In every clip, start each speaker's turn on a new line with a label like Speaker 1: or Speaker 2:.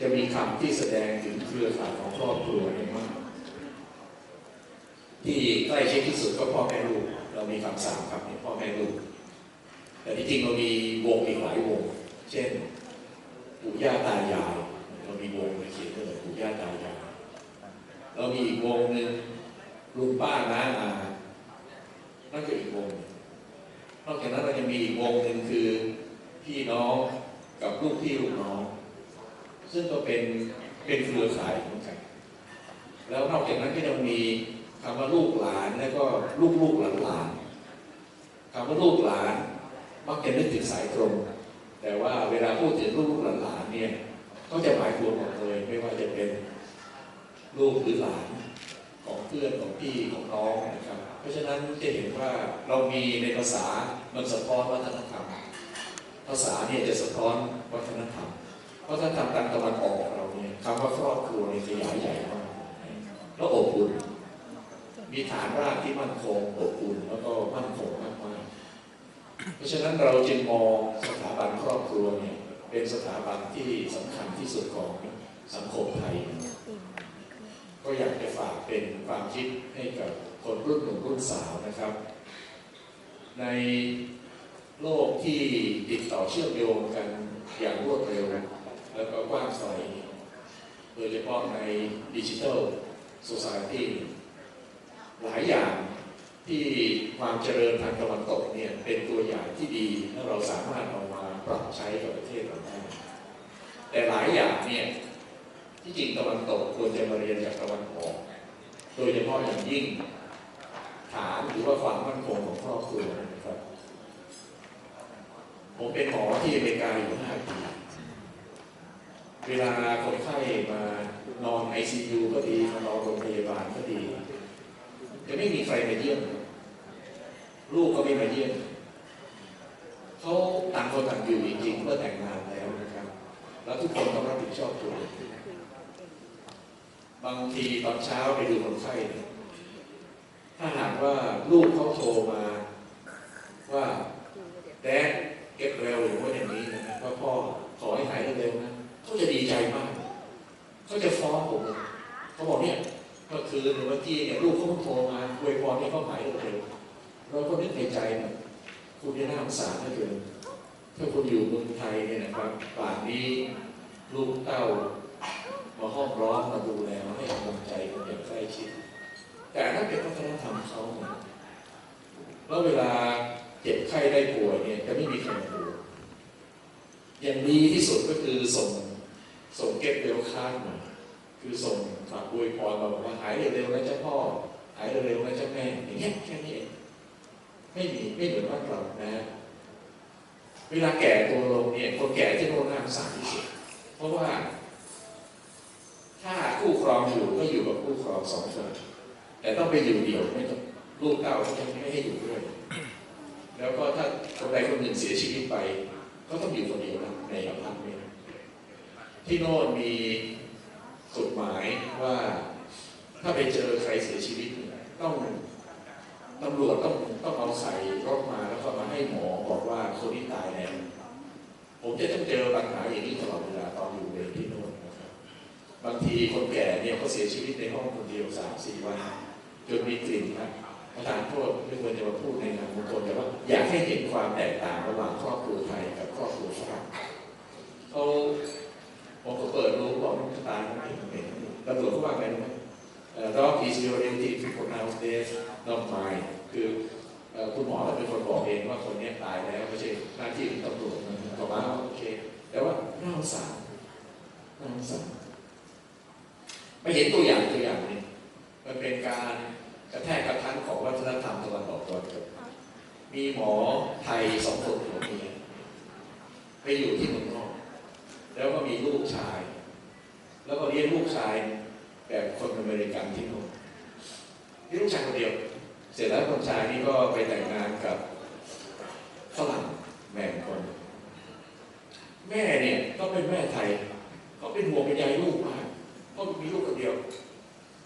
Speaker 1: จะมีคำที่แสดงถึงเครือข่ายของครอบครัวเนี่ยมาก ที่ใกล้ชิดที่สุดก็พ่อแม่ลูก เรามีคำสามคำเนี่ยพ่อแม่ลูก แต่ที่จริงเรามีวงอีกหลายวง เช่นปู่ย่าตายายเรามีวงเขียนไว้เลยปู่ย่าตายายเรามีอีกวงหนึ่งลุงป้าน้าอานั่นก็อีกวงนอกจากนั้นเรายังมีอีกวงหนึ่งคือพี่น้องกับลูกพี่ลูกน้อง ซึ่งก็เป็นเป็นเครือข่ายเหมือนกัน แล้วนอกจากนั้นก็ยังมีคำว่าลูกหลานแล้วก็ลูกลูกหลานหลานคำว่าลูกหลานมักจะนึกถึงสายตรง แต่ว่าเวลาพูดถึงลูกลูกหลานหลานเนี่ยก็จะหมายรวมหมดเลยไม่ว่าจะเป็นลูกหรือหลานของเพื่อนของพี่ของน้องนะครับ เพราะฉะนั้นจะเห็นว่าเรามีในภาษามันสะท้อนวัฒนธรรม ภาษาเนี่ยจะสะท้อนวัฒนธรรม วัฒนธรรมทางตะวันออกเราเนี่ยคำว่าครอบครัวเนี่ยขยายใหญ่มากแล้วอบอุ่น มีฐานรากที่มั่นคงอบอุ่นแล้วก็มั่นคงมากๆเพราะฉะนั้นเราจึงมองสถาบันครอบครัวเนี่ยเป็นสถาบันที่สำคัญที่สุดของสังคมไทย ก็อยากจะฝากเป็นความคิดให้กับคนรุ่นหนุ่มรุ่นสาวนะครับ ในโลกที่ติดต่อเชื่อมโยงกันอย่างรวดเร็วก็กว้างไกลโดยเฉ พาะในดิจิทัลโซซ i ตี้หลายอย่างที่ความเจริญทางตะวันตกเนี่ยเป็นตัวอย่างที่ดีและเราสามารถเอามาปรับใช้กับประเทศเราได้แต่หลายอย่างเนี่ยที่จริงตะวันตกควรจะมาเรียนจากตะวันออก โดยเฉพาะอย่างยิ่งฐานหรือว่าความมั่นคงของครอบครัวนะครับ ผมเป็นหมอที่อเมริกาอยู่ห้าปี เวลาคนไข้มา นอนไอซียูก็ดีมานอนโรงพยาบาลก็ดีจะไม่มีใครมาเยี่ยม ลูกก็ไม่มาเยี่ยมเขาต่างคนต่างอยู่จริงๆเมื่อแต่งงานแล้วนะครับ แล้วทุกคนต้องรับผิดชอบตัวบางทีตอนเช้าไปดูคนไข้ถ้าหากว่าลูกเขาโทรมาแดดเก็บเร็วหรือว่าอย่างนี้นะครับว่าพ่อขอให้หายเร็วๆนะเขาจะดีใจมาก เขาจะฟ้องผมเลยเขาบอกเนี่ยเมื่อคืนหรือเมื่อกี้เนี่ยลูกเขาเพิ่งโทรมา อวยพรให้เขาหายเร็วเราก็นึกในใจนะคุณนี่น่าสงสารเหลือเกินถ้าคุณอยู่เมืองไทยเนี่ยนะครับป่านนี้ลูกเต้ามาห้อมร้อมมาดูแลมาให้กำลังใจกันอย่างใกล้ชิด แต่นั่นเป็นวัฒนธรรมเขาเนี่ยแล้วเวลาเจ็บไข้ได้ป่วยเนี่ยจะไม่มีใครมาดูอย่างดีที่สุดก็คือส่งส่งเก็บเร็วค้านมาคือส่งฝากอวยพรมาบอกว่าหายเร็วๆนะเจ้าพ่อ หายเร็วๆนะเจ้าแม่อย่างเงี้ยแค่นี้เองไม่มีไม่เหมือนบ้านเรานะเวลาแก่ตัวลงเนี่ยคนแก่ที่โน่นน่าสงสารที่สุดเพราะว่า ถ้าคู่ครองอยู่ก็อยู่กับคู่ครองสองคนแต่ต้องไปอยู่เดี่ยวไม่ต้องลูกเต้าเขาจะไม่ให้อยู่ด้วยแล้วก็ถ้าคนใดคนหนึ่งเสียชีวิตไป ก็ต้องอยู่คนเดียวนะในอพาร์ตเมนต์ที่โน่นมีกฎหมายว่า ถ้าไปเจอใครเสียชีวิตเนี่ย ต้องตำรวจต้องต้องเอาใส่รถมาแล้วก็มาให้หมอบอกว่าคนที่ตายแล้วผมจะต้องเจอปัญหาอย่างนี้ตลอดเวลาตอนอยู่ในที่โน่นนะครับบางทีคนแก่เนี่ยเขาเสียชีวิตในห้องคนเดียวสามสี่วันจนมีกลิ่นนะประธานโทษไม่ควรจะมาพูดในงานมงคลแต่ว่าอยากให้เห็นความแตกต่างระหว่างครอบครัวไทยกับครอบครัวฝรั่งเขาผมก็เปิดรู้บอกน้องตาลไม่เห็นตำรวจเขาว่าไงรู้ไหม เอ่อ dog is your duty to pronounce death not mine คือคุณหมอเป็นคนบอกเองว่าคนนี้ตายแล้วไม่ใช่หน้าที่ของตำรวจนะต่อมาโอเค แต่ว่าน่าสงสารน่าสงสารไปเห็นตัวอย่างตัวอย่างนี้มันเป็นการกระแทกกระทันของวัฒนธรรมตะวันออกตะวันตกมีหมอไทยสองคนผัวเมียไปอยู่ที่เมืองนอก แล้วก็มีลูกชาย แล้วก็เลี้ยงลูกชาย แบบคนอเมริกันที่นู่นนี่ลูกชายคนเดียว เสร็จแล้วคนชายนี่ก็ไปแต่งงานกับฝรั่งแม่คน แม่เนี่ยก็เป็นแม่ไทย ก็เป็นห่วงเป็นใยลูกมากก็มีลูกคนเดียว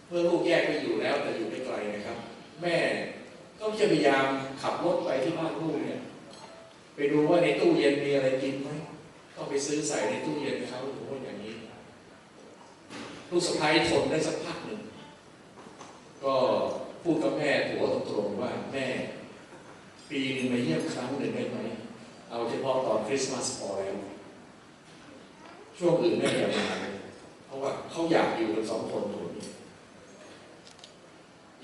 Speaker 1: เมื่อลูกแยกไปอยู่แล้วแต่อยู่ไม่ไกลนะครับ แม่ก็จะพยายามขับรถไปที่บ้านลูกเนี่ย ไปดูว่าในตู้เย็นมีอะไรกินไหมต้องไปซื้อใส่ในตู้เย็นเขาหรือว่าอย่างนี้ ลูกสะพ้ายทนได้สักพักหนึ่ง ก็พูดกับแม่ผัวตรงๆว่าแม่ ปีนึงมาเยี่ยมครั้งหนึ่งได้ไหม เอาเฉพาะตอนคริสต์มาสพอแล้วช่วงอื่นแม่อย่ามาเพราะว่าเขาอยากอยู่กันสองคนคนนี้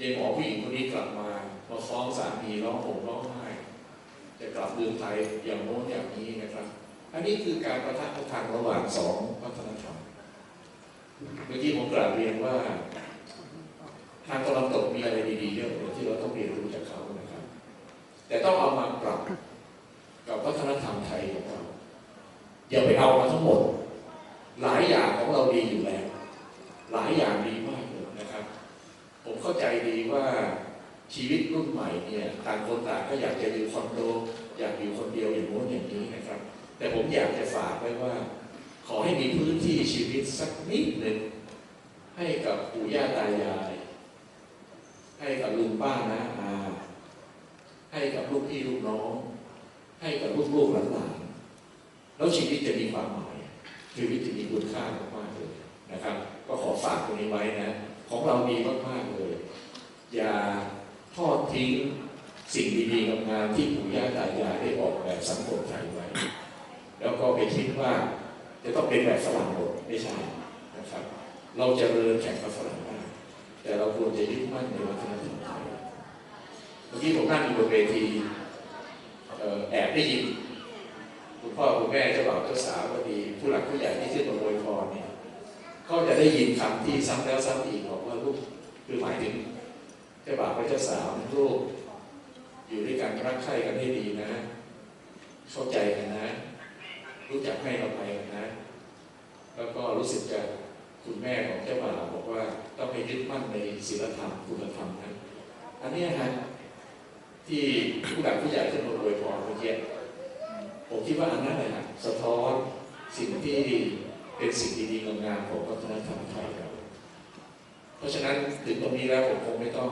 Speaker 1: ยายหมอผู้หญิงคนนี้กลับมามาฟ้องสามีร้องห่มร้องไห้จะกลับเมืองไทยอย่างโน้นอย่างนี้นะครับ อันนี้คือการประทะประทังระหว่างสองวัฒนธรรม เมื่อกี้ผมกล่าวเรียนว่า ทางตะวันตกมีอะไรดีๆเยอะเลยที่เราต้องเรียนรู้จากเขานะครับ แต่ต้องเอามาปรับกับวัฒนธรรมไทยของเราอย่าไปเอามาทั้งหมด หลายอย่างของเราดีอยู่แล้ว หลายอย่างดีมากเลยนะครับ ผมเข้าใจดีว่าชีวิตรุ่นใหม่เนี่ยต่างคนต่างก็อยากจะอยู่คอนโดอยากอยู่คนเดียวอย่างโน้นอย่างนี้นะครับ แต่ผมอยากจะฝากไว้ว่า ขอให้มีพื้นที่ชีวิตสักนิดหนึ่งให้กับปู่ย่าตายาย ให้กับลุงป้านะอาให้กับลูกพี่ลูกน้อง ให้กับลูกลูกหลานแล้วชีวิตจะมีความหมาย ชีวิตจะมีคุณค่ามากๆเลยนะครับ ก็ขอฝากตรงนี้ไว้นะ ของเราดีมากๆเลย อย่าทอดทิ้งสิ่งดีๆงามๆที่ปู่ย่าตายายได้ออกแบบสังคมไทยไว้ แล้วก็ไปคิดว่า จะต้องเป็นแบบฝรั่งหมดไม่ใช่นะครับ เราจะเริญแข่งกับฝรั่งได้แต่เราควรจะยึดมั่นในวัฒนธรรมไทยเมื่อกี้ผมนั่งอยู่บนเวทีแอบได้ยินคุณพ่อคุณแม่เจ้าบ่าวเจ้าสาวก็ดี ผู้หลักผู้ใหญ่ที่ขึ้นมาโวยพรเนี่ยก็จะได้ยินคำที่ซ้ำแล้วซ้ำอีกบอกว่าลูกคือหมายถึงเจ้าบ่าวกับเจ้าสาวลูกอยู่ด้วยกันรักใคร่กันให้ดีนะ เข้าใจกันนะ รู้จักให้อภัยนะ แล้วก็รู้สึกจะคุณแม่ของเจ้าบ่าวบอกว่าต้องให้ยึดมั่นในศีลธรรมคุณธรรมนะอันนี้ฮะที่ผู้หลักผู้ใหญ่ขึ้นมาอวยพรเมื่อกี้ผมคิดว่าอันนั้นแหละสะท้อนสิ่งที่เป็นสิ่งดีๆงามของวัฒนธรรมไทยเราเพราะฉะนั้นถึงตรงนี้แล้วผมคงไม่ต้อง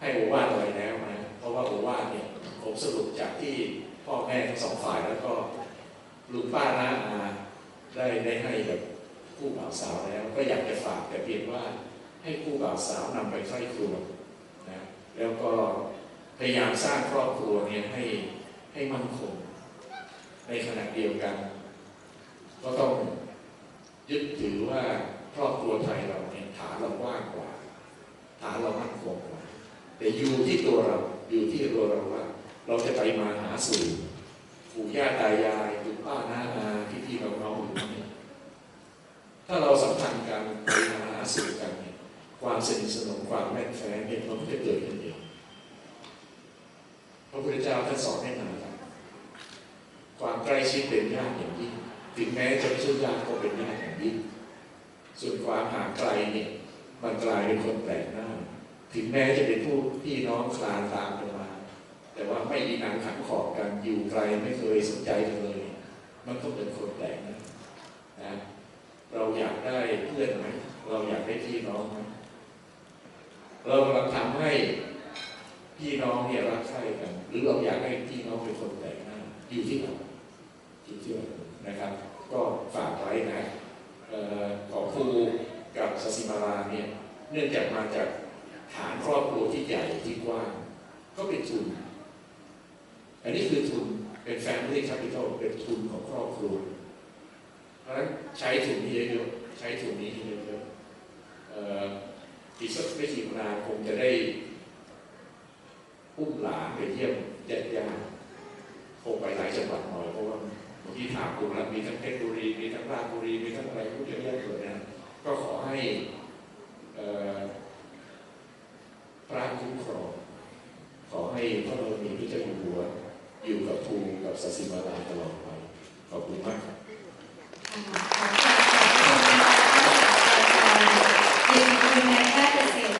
Speaker 1: ให้โอวาทอะไรแล้วนะเพราะว่าโอวาทเนี่ยผมสรุปจากที่ พ่อแม่ทั้งสองฝ่ายแล้วก็ลุงป้าน้าอาได้ได้ให้กับผู้บ่าวสาวแล้ว ก็อยากจะฝากแต่เพียงว่าให้ผู้บ่าวสาวนำไปใช้ครัวนะแล้วก็พยายามสร้างครอบครัวเนี่ยให้ให้มั่นคงในขณะเดียวกัน ก็ต้องยึดถือว่าครอบครัวไทยเราเนี่ยฐานเรากว้างกว่าฐานเรามั่นคงกว่าแต่อยู่ที่ตัวเราอยู่ที่ตัวเราว่า เราจะไปมาหาสู่ปู่ย่าตายายลุงป้าน้าอาพี่พี่น้องน้องอยู่นี่ถ้าเราสัมพันธ์กันไปมาหาสู่กันเนี่ยความสนิทสนมความแน่นแฟ้นเนี่ยมันก็จะเกิดขึ้นเองพระพุทธเจ้าท่านสอนให้มาครับความใกล้ชิดเป็นญาติอย่างยิ่งถึงแม้จะไม่ใช่ญาติก็เป็นญาติอย่างยิ่งส่วนความห่างไกลเนี่ยมันกลายเป็นคนแปลกหน้า ถึงแม้จะเป็นผู้พี่น้องคลานตามกัน ไม่มีหนังขังขอบกันอยู่ไกลไม่เคยสนใจเลย มันก็เป็นคนแปลกนะนะ เราอยากได้เพื่อนไหมเราอยากได้พี่น้องไหมเรากำลังทำให้พี่น้องเนี่ยรักใคร่กัน หรือเราอยากให้พี่น้องเป็นคนแปลกหน้าอยู่ที่เราอยู่ที่เรานะครับ ก็ฝากไว้นะออของครูกับสสิมาราเนี่ยเนื่องจากมาจากฐานครอบครัวที่ใหญ่ที่กว้าง ก็เป็นทุนอันนี้คือทุนเป็น family capital เป็นทุนของครอบครัว เพราะฉะนั้น ใช้ถุงนี้เยอะๆใช้ถุงนี้เยอะๆอีกสักไม่กี่นานคงจะได้อุ้มหลานไปเยี่ยมญาติญาติคงไปหลายจังหวัดหน่อยเพราะว่าเมื่อกี้ถามดูแล้วมีทั้งเพชรบุรีมีทั้งราชบุรีมีทั้งอะไรพวกเ